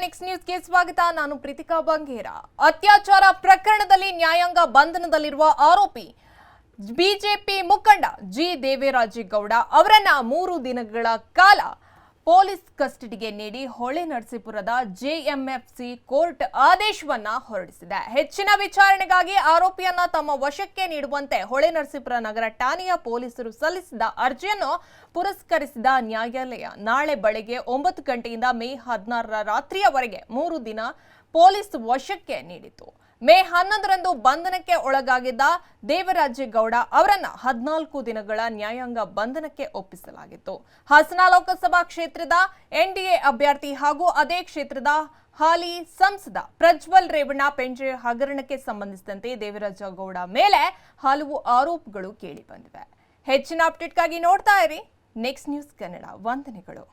Next ನ್ಯೂಸ್ಗೆ ಸ್ವಾಗತ. ನಾನು ಪ್ರೀತಿಕಾ ಬಂಗೇರ. ಅತ್ಯಾಚಾರ ಪ್ರಕರಣದಲ್ಲಿ ನ್ಯಾಯಾಂಗ ಬಂಧನದಲ್ಲಿರುವ ಆರೋಪಿ ಬಿಜೆಪಿ ಮುಖಂಡ ಜಿ. ದೇವರಾಜೇಗೌಡ ಅವರನ್ನ ಮೂರು ದಿನಗಳ ಕಾಲ ಪೊಲೀಸ್ ಕಸ್ಟಡಿಗೆ ನೀಡಿ ಹೊಳೆ ನರಸೀಪುರದ ಜೆಎಂಎಫ್ಸಿ ಕೋರ್ಟ್ ಆದೇಶವನ್ನ ಹೊರಡಿಸಿದೆ. ಹೆಚ್ಚಿನ ವಿಚಾರಣೆಗಾಗಿ ಆರೋಪಿಯನ್ನ ತಮ್ಮ ವಶಕ್ಕೆ ನೀಡುವಂತೆ ಹೊಳೆ ನರಸೀಪುರ ನಗರ ಠಾಣೆಯ ಪೊಲೀಸರು ಸಲ್ಲಿಸಿದ ಅರ್ಜಿಯನ್ನು ಪುರಸ್ಕರಿಸಿದ ನ್ಯಾಯಾಲಯ. ನಾಳೆ ಬೆಳಗ್ಗೆ ಒಂಬತ್ತು ಗಂಟೆಯಿಂದ ಮೇ ಹದಿನಾರರ ರಾತ್ರಿಯವರೆಗೆ ಮೂರು ದಿನ ಪೊಲೀಸ್ ವಶಕ್ಕೆ ನೀಡಿತು ಮೇ ಹನ್ನೊಂದರಂದು ಬಂಧನಕ್ಕೆ ಒಳಗಾಗಿದ್ದ ದೇವರಾಜೇಗೌಡ ಅವರನ್ನು ಹದಿನಾಲ್ಕು ದಿನಗಳ ನ್ಯಾಯಾಂಗ ಬಂಧನಕ್ಕೆ ಒಪ್ಪಿಸಲಾಗಿತ್ತು. ಹಾಸನ ಲೋಕಸಭಾ ಕ್ಷೇತ್ರದ ಎನ್ಡಿಎ ಅಭ್ಯರ್ಥಿ ಹಾಗೂ ಅದೇ ಕ್ಷೇತ್ರದ ಹಾಲಿ ಸಂಸದ ಪ್ರಜ್ವಲ್ ರೇವಣ್ಣ ಪೆಂಜೆ ಹಗರಣಕ್ಕೆ ಸಂಬಂಧಿಸಿದಂತೆ ದೇವರಾಜೇಗೌಡ ಮೇಲೆ ಹಲವು ಆರೋಪಗಳು ಕೇಳಿ ಬಂದಿವೆ. ಹೆಚ್ಚಿನ ಅಪ್ಡೇಟ್ಗಾಗಿ ನೋಡ್ತಾ ಇರಿ. ನೆಕ್ಸ್ಟ್ ನ್ಯೂಸ್ ಕನ್ನಡ ವಂದನೆಗಳು.